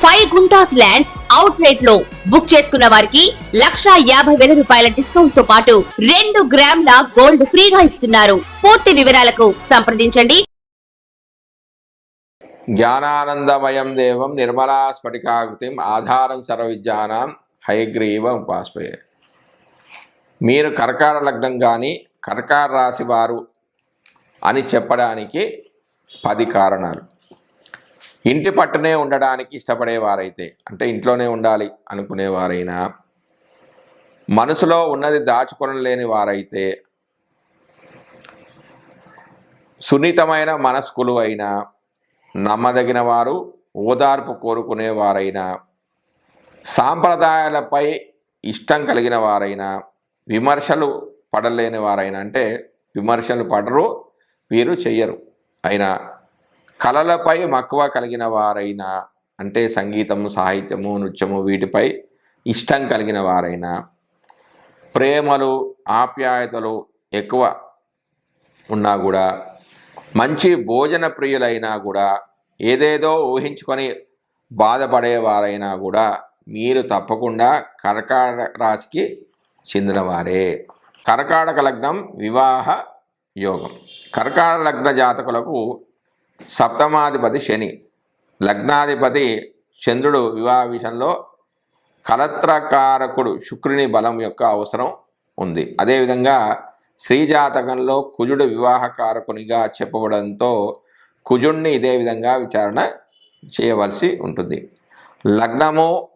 Five guntas land out రేట్లో book చేసుకున్న వారికి లక్షా యాభై వేల రూపాయల డిస్కౌంట్తో పాటు రెండు గ్రాముల గోల్డ్ ఫ్రీగా ఇస్తున్నారు. పూర్తి వివరాలకు సంప్రదించండి. జ్ఞానానందమయం దేవం నిర్మలా స్ఫటికాకృతిం ఆధారం సర్వవిద్యానాం హయగ్రీవ ఉపాస్మయే. మీరు కర్కార లగ్నం కానీ కర్కార రాశి వారు అని చెప్పడానికి పది కారణాలు. ఇంటి పట్టునే ఉండడానికి ఇష్టపడేవారైతే అంటే ఇంట్లోనే ఉండాలి అనుకునేవారైనా మనసులో ఉన్నది దాచుకొనలేని వారైతే సున్నితమైన మనస్కులు అయినా నమ్మదగిన వారు ఓదార్పు కోరుకునేవారైనా సాంప్రదాయాలపై ఇష్టం కలిగిన వారైనా విమర్శలు పడలేని వారైనా అంటే విమర్శలు పడరు వీరు చెయ్యరు. అయినా కళలపై మక్కువ కలిగిన వారైనా అంటే సంగీతము సాహిత్యము నృత్యము వీటిపై ఇష్టం కలిగిన వారైనా ప్రేమలు ఆప్యాయతలు ఎక్కువ ఉన్నా కూడా మంచి భోజన ప్రియులైనా కూడా ఏదేదో ఊహించుకొని బాధపడేవారైనా కూడా మీరు తప్పకుండా కర్కాటక రాశికి చెందినవారే కర్కాటక లగ్నం వివాహ యోగం. కర్కాటక లగ్న జాతకులకు సప్తమాధిపతి శని. లగ్నాధిపతి చంద్రుడు వివాహ విషయంలో కలత్రకారకుడు శుక్రుని బలం యొక్క అవసరం ఉంది. అదేవిధంగా శ్రీజాతకంలో కుజుడు వివాహకారకునిగా చెప్పబడంతో కుజుణ్ణి ఇదే విధంగా విచారణ చేయవలసి ఉంటుంది. లగ్నము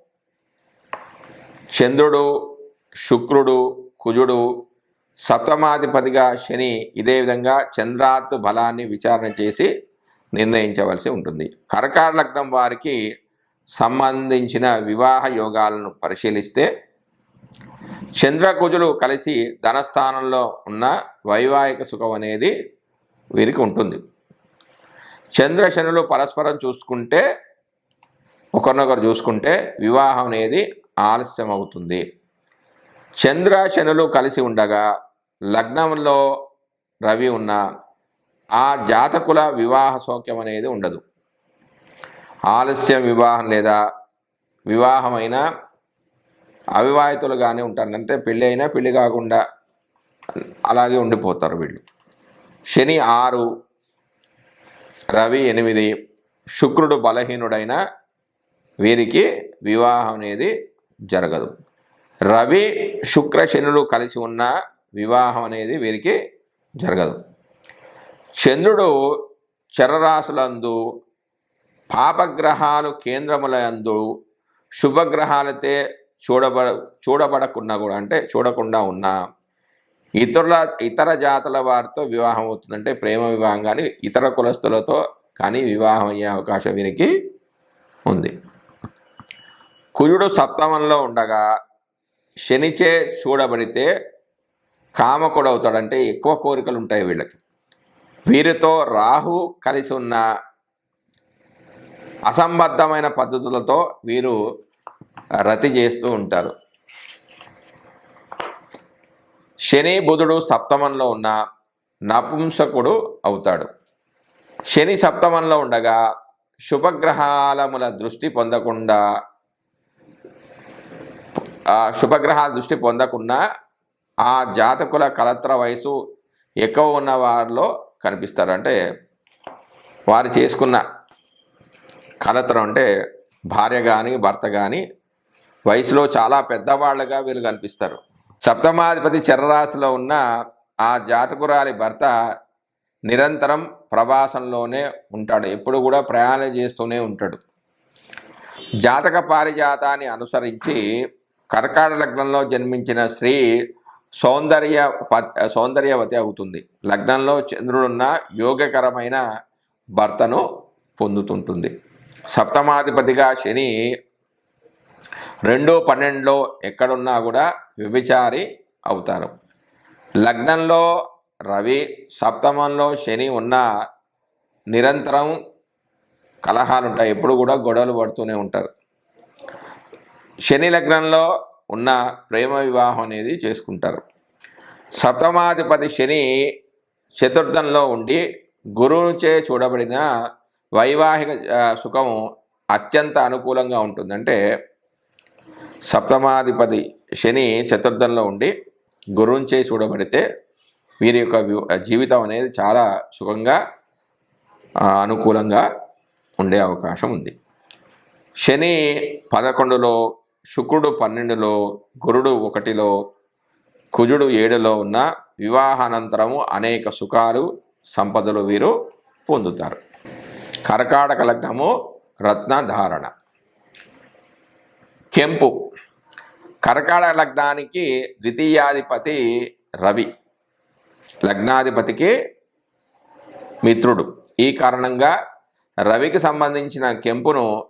చంద్రుడు శుక్రుడు కుజుడు సప్తమాధిపతిగా శని ఇదే విధంగా చంద్రాత్ బలాన్ని విచారణ చేసి నిర్ణయించవలసి ఉంటుంది. కర్కాట లగ్నం వారికి సంబంధించిన వివాహ యోగాలను పరిశీలిస్తే చంద్రకుజులు కలిసి ధనస్థానంలో ఉన్న వైవాహిక సుఖం అనేది వీరికి ఉంటుంది. చంద్రశనులు పరస్పరం చూసుకుంటే ఒకరినొకరు చూసుకుంటే వివాహం అనేది ఆలస్యం అవుతుంది చంద్ర శనులు కలిసి ఉండగా లగ్నంలో రవి ఉన్న ఆ జాతకుల వివాహ సౌఖ్యం అనేది ఉండదు. ఆలస్య వివాహం లేదా వివాహమైన అవివాహితులుగానే ఉంటారు. అంటే పెళ్ళి అయినా పెళ్ళి కాకుండా అలాగే ఉండిపోతారు వీళ్ళు. శని ఆరు రవి ఎనిమిది శుక్రుడు బలహీనుడైన వీరికి వివాహం అనేది జరగదు. రవి శుక్ర శనులు కలిసి ఉన్న వివాహం అనేది వీరికి జరగదు. చంద్రుడు చరరాశులందు పాపగ్రహాలు కేంద్రములందు శుభగ్రహాలతే చూడబడ చూడబడకుండా కూడా అంటే చూడకుండా ఉన్న ఇతరుల ఇతర జాతుల వారితో వివాహం అవుతుందంటే ప్రేమ వివాహం కానీ ఇతర కులస్తులతో కానీ వివాహం అయ్యే అవకాశం వీరికి ఉంది. కుజుడు సప్తమంలో ఉండగా శనిచే చూడబడితే కామకుడు అవుతాడంటే ఎక్కువ కోరికలు ఉంటాయి వీళ్ళకి. వీరితో రాహు కలిసి ఉన్న అసంబద్ధమైన పద్ధతులతో వీరు రతి చేస్తూ ఉంటారు. శని బుధుడు సప్తమంలో ఉన్న నపుంసకుడు అవుతాడు. శని సప్తమంలో ఉండగా శుభగ్రహాలముల దృష్టి పొందకుండా శుభగ్రహాల దృష్టి పొందకుండా ఆ జాతకుల కలత్ర వయసు ఎక్కువ ఉన్న వారిలో కనిపిస్తారు అంటే వారు చేసుకున్న కలత్రం అంటే భార్య కానీ భర్త కానీ వయసులో చాలా పెద్దవాళ్ళుగా వీరు కనిపిస్తారు. సప్తమాధిపతి చరరాశిలో ఉన్న ఆ జాతకురాలి భర్త నిరంతరం ప్రవాసంలోనే ఉంటాడు. ఎప్పుడు కూడా ప్రయాణం చేస్తూనే ఉంటాడు. జాతక పారిజాతాన్ని అనుసరించి కర్కాట లగ్నంలో జన్మించిన స్త్రీ సౌందర్య సౌందర్యవతి అవుతుంది. లగ్నంలో చంద్రుడున్న యోగకరమైన భర్తను పొందుతుంటుంది. సప్తమాధిపతిగా శని రెండు పన్నెండులో ఎక్కడున్నా కూడా వ్యభిచారి అవుతారు. లగ్నంలో రవి సప్తమంలో శని ఉన్న నిరంతరం కలహాలు ఉంటాయి ఎప్పుడు కూడా గొడవలు పడుతూనే ఉంటారు. శని లగ్నంలో ఉన్న ప్రేమ వివాహం అనేది చేసుకుంటారు. సప్తమాధిపతి శని చతుర్థంలో ఉండి గురువుచే చూడబడిన వైవాహిక సుఖం సుఖము అత్యంత అనుకూలంగా ఉంటుందంటే సప్తమాధిపతి శని చతుర్థంలో ఉండి గురువుచే చూడబడితే వీరి యొక్క జీవితం అనేది చాలా సుఖంగా అనుకూలంగా ఉండే అవకాశం ఉంది. శని పదకొండులో శుక్రుడు పన్నెండులో గురుడు ఒకటిలో కుజుడు ఏడులో ఉన్న వివాహానంతరము అనేక సుఖాలు సంపదలు వీరు పొందుతారు. కర్కాటక లగ్నము రత్నధారణ. కెంపు. కర్కాటక లగ్నానికి ద్వితీయాధిపతి రవి లగ్నాధిపతికి మిత్రుడు. ఈ కారణంగా రవికి సంబంధించిన కెంపును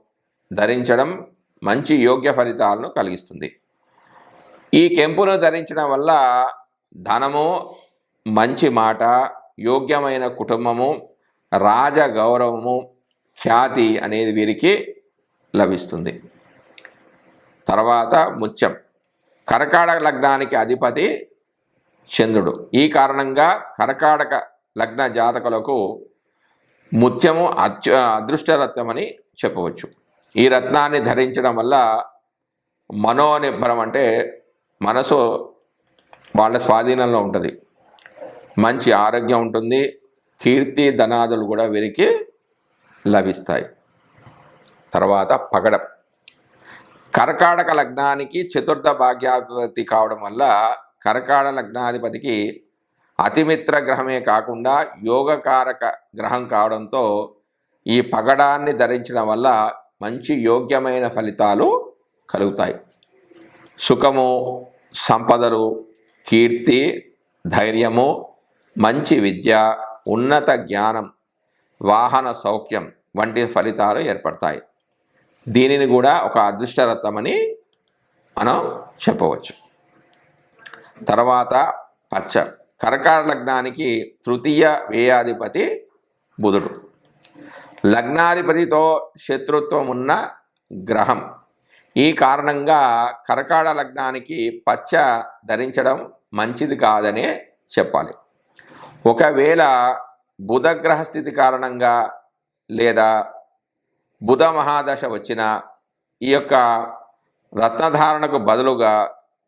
ధరించడం మంచి యోగ్య ఫలితాలను కలిగిస్తుంది. ఈ కెంపును ధరించడం వల్ల ధనము మంచి మాట యోగ్యమైన కుటుంబము రాజ గౌరవము ఖ్యాతి అనేది వీరికి లభిస్తుంది. తర్వాత ముత్యం. కర్కాటక లగ్నానికి అధిపతి చంద్రుడు. ఈ కారణంగా కర్కాటక లగ్న జాతకులకు ముత్యము అత్య అదృష్టరత్నమని చెప్పవచ్చు. ఈ రత్నాన్ని ధరించడం వల్ల మనోనిబ్బరం అంటే మనసు వాళ్ళ స్వాధీనంలో ఉంటుంది. మంచి ఆరోగ్యం ఉంటుంది. కీర్తి ధనాదులు కూడా వీరికి లభిస్తాయి. తర్వాత పగడం. కర్కాటక లగ్నానికి చతుర్థ భాగ్యాధిపతి కావడం వల్ల కర్కాటక లగ్నాధిపతికి అతిమిత్ర గ్రహమే కాకుండా యోగకారక గ్రహం కావడంతో ఈ పగడాన్ని ధరించడం వల్ల మంచి యోగ్యమైన ఫలితాలు కలుగుతాయి. సుఖము సంపదలు కీర్తి ధైర్యము మంచి విద్య ఉన్నత జ్ఞానం వాహన సౌఖ్యం వంటి ఫలితాలు ఏర్పడతాయి. దీనిని కూడా ఒక అదృష్టరత్నమని మనం చెప్పవచ్చు. తర్వాత పచ్చ కర్కాట లగ్నానికి తృతీయ వేయాధిపతి బుధుడు. లగ్నాధిపతితో శత్రుత్వం ఉన్న గ్రహం. ఈ కారణంగా కరకాడ లగ్నానికి పచ్చ ధరించడం మంచిది కాదనే చెప్పాలి. ఒకవేళ బుధగ్రహ స్థితి కారణంగా లేదా బుధ మహాదశ వచ్చిన ఈ యొక్క రత్నధారణకు బదులుగా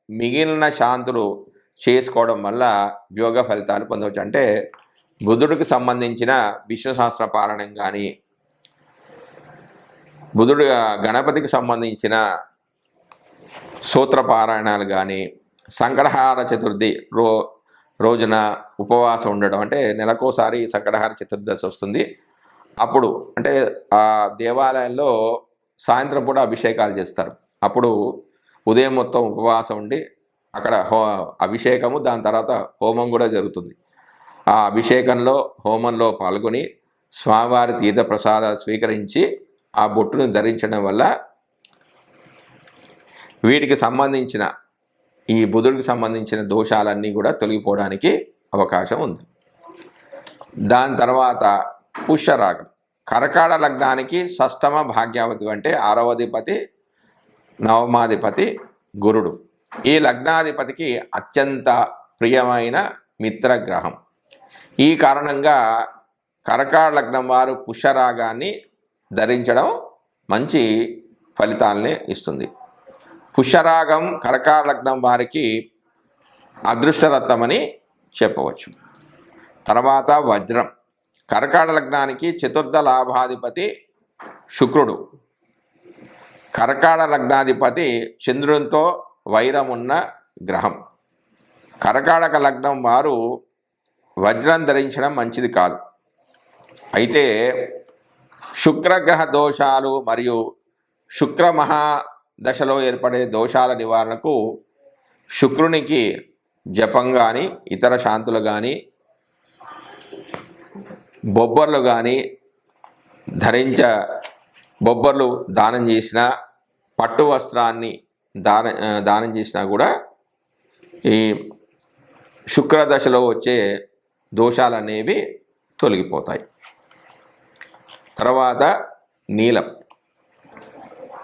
మిగిలిన శాంతులు చేసుకోవడం వల్ల యోగ ఫలితాలు పొందవచ్చు. అంటే బుధుడికి సంబంధించిన విష్ణు సహస్ర పారాయణం కానీ బుధుడు గణపతికి సంబంధించిన సూత్ర పారాయణాలు కానీ సంకటహార చతుర్థి రో రోజున ఉపవాసం ఉండడం అంటే నెలకోసారి సంకటహార చతుర్దశి వస్తుంది. అప్పుడు అంటే ఆ దేవాలయంలో సాయంత్రం పూట అభిషేకాలు చేస్తారు. అప్పుడు ఉదయం మొత్తం ఉపవాసం ఉండి అక్కడ హో అభిషేకము దాని తర్వాత హోమం కూడా జరుగుతుంది. ఆ అభిషేకంలో హోమంలో పాల్గొని స్వామివారి తీర్థ ప్రసాదాలు స్వీకరించి ఆ బొట్టును ధరించడం వల్ల వీటికి సంబంధించిన ఈ బుధుడికి సంబంధించిన దోషాలన్నీ కూడా తొలగిపోవడానికి అవకాశం ఉంది. దాని తర్వాత పుష్యరాగం. కరకాడ లగ్నానికి షష్టమ భాగ్యావతి అంటే ఆరవధిపతి నవమాధిపతి గురుడు. ఈ లగ్నాధిపతికి అత్యంత ప్రియమైన మిత్రగ్రహం. ఈ కారణంగా కరకాడ లగ్నం వారు పుష్యరాగాన్ని ధరించడం మంచి ఫలితాలని ఇస్తుంది. పుష్యరాగం కరకాడ లగ్నం వారికి అదృష్టరత్నమని చెప్పవచ్చు. తర్వాత వజ్రం. కరకాడ లగ్నానికి చతుర్థ లాభాధిపతి శుక్రుడు. కరకాడ లగ్నాధిపతి చంద్రునితో వైరం ఉన్న గ్రహం. కరకాడక లగ్నం వారు వజ్రం ధరించడం మంచిది కాదు. అయితే శుక్రగ్రహ దోషాలు మరియు శుక్ర మహాదశలో ఏర్పడే దోషాల నివారణకు శుక్రునికి జపం కానీ ఇతర శాంతులు కానీ బొబ్బర్లు కానీ ధరించ బొబ్బర్లు దానం చేసిన పట్టు వస్త్రాన్ని దాన దానం చేసినా కూడా ఈ శుక్ర దశలో వచ్చే దోషాలు అనేవి తొలగిపోతాయి. తర్వాత నీలం.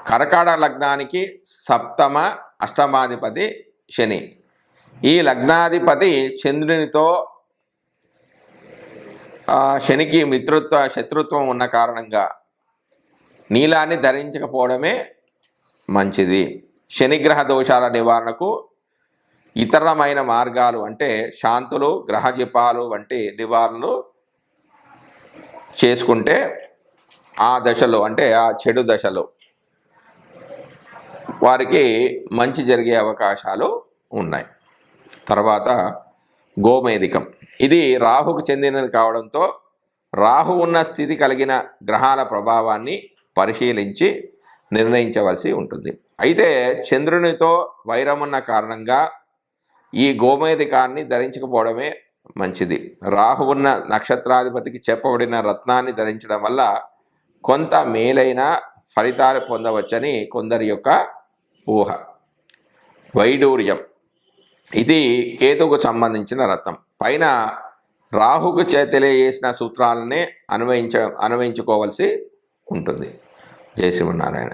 కరకాడ లగ్నానికి సప్తమ అష్టమాధిపతి శని. ఈ లగ్నాధిపతి చంద్రునితో శనికి మిత్రుత్వ శత్రుత్వం ఉన్న కారణంగా నీలాన్ని ధరించకపోవడమే మంచిది. శనిగ్రహ దోషాల నివారణకు ఇతరమైన మార్గాలు అంటే శాంతులు గ్రహజపాలు వంటి నివారణలు చేసుకుంటే ఆ దశలో అంటే ఆ చెడు దశలో వారికి మంచి జరిగే అవకాశాలు ఉన్నాయి. తర్వాత గోమేధికం. ఇది రాహుకు చెందినది కావడంతో రాహు ఉన్న స్థితి కలిగిన గ్రహాల ప్రభావాన్ని పరిశీలించి నిర్ణయించవలసి ఉంటుంది. అయితే చంద్రునితో వైరం ఉన్న కారణంగా ఈ గోమేధికాన్ని ధరించకపోవడమే మంచిది. రాహు ఉన్న నక్షత్రాధిపతికి చెప్పబడిన రత్నాన్ని ధరించడం వల్ల కొంత మేలైన ఫలితాలు పొందవచ్చని కొందరి యొక్క ఊహ. వైడూర్యం. ఇది కేతుకు సంబంధించిన రత్నం. పైన రాహుకు చే తెలియజేసిన సూత్రాలనే అన్వయించ అన్వయించుకోవాల్సి ఉంటుంది. జయ శివనారాయణ